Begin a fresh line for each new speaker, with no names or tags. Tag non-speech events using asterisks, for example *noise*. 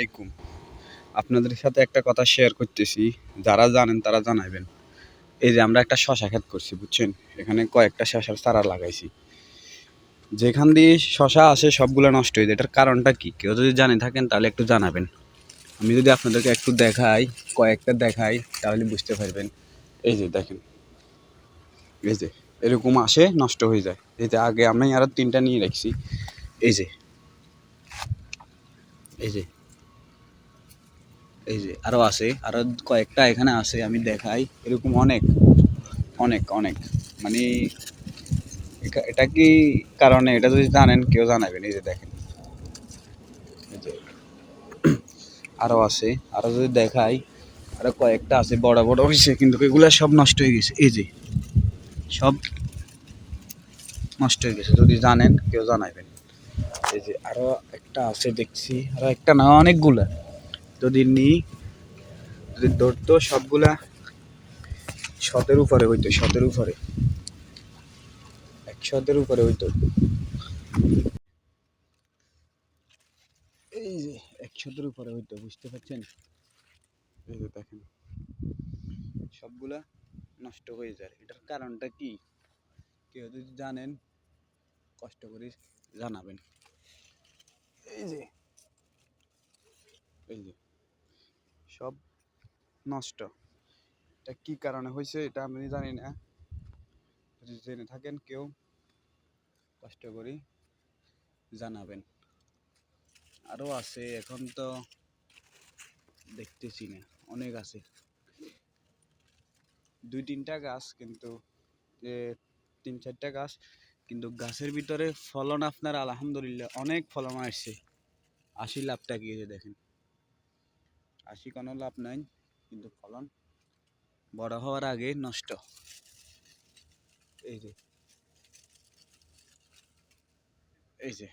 আলাইকুম। আপনাদের সাথে একটা কথা শেয়ার করতেছি। যারা জানেন তারা জানাবেন এই যে আমরা একটা শশা ক্ষেত করছি, বুঝছেন? এখানে কয়েকটা শশার চারা লাগাইছি। যেখান দিয়ে শশা আসে, সবগুলো নষ্ট হয়ে যায়। এটার কারণটা কি? কেউ যদি জানে থাকেন, তাহলে একটু জানাবেন। আমি যদি আপনাদেরকে একটু দেখাই, কয়েকটা দেখাই, তাহলে বুঝতে পারবেন। এই যে দেখেন। এই যে, এরকম আসে, নষ্ট হয়ে যায়। এই যে আগে আমি আরও তিনটা নিয়ে রাখছি। এই যে। এই যে এই যে, আরও আছে, আরও কয়েকটা এখানে আছে, আমি দেখাই। এরকম অনেক অনেক অনেক। মানে এটা কি কারণে? এটা যদি জানেন, কেউ জানাবেন, এই যে দেখেন। এই যে, *clears throat* আরও আছে, আরও যদি দেখাই, আরও কয়েকটা আছে, বড় বড় হয়েছে কিন্তু এগুলা সব নষ্ট হয়ে গেছে। এই যে, সব নষ্ট হয়ে গেছে, যদি জানেন, কেউ জানাবেন। এই যে, আরও একটা আছে, দেখছি। আরও একটা না, অনেকগুলা। যদি নিই, যদি ধরতো সবগুলা শতের উপরে হইতো, শতের উপরে। এক শতের উপরে হইতো। এই যে এক শতের উপরে হইতো, বুঝতে পারছেন? এই যে দেখেন। সবগুলা নষ্ট হয়ে যায়। এটার কারণটা কি? কেউ যদি জানেন, কষ্ট করে জানাবেন। এই যে এই যে সব নষ্ট। এটা কি কারণে হয়েছে এটা আমি জানি না। যদি জেনে থাকেন কেউ কষ্ট করে জানাবেন। আরও আছে এখন তো দেখতেছি না অনেক আছে। দুই তিনটা গাছ কিন্তু এ, তিন চারটা গাছ কিন্তু গাছের ভিতরে ফলন আপনার আলহামদুলিল্লাহ অনেক ফলন আসছে। আশি লাভটা গিয়েছে দেখেন। আশি কোনো লাভ নাই কিন্তু ফলন বড় হওয়ার আগে নষ্ট। এই যে। এই যে।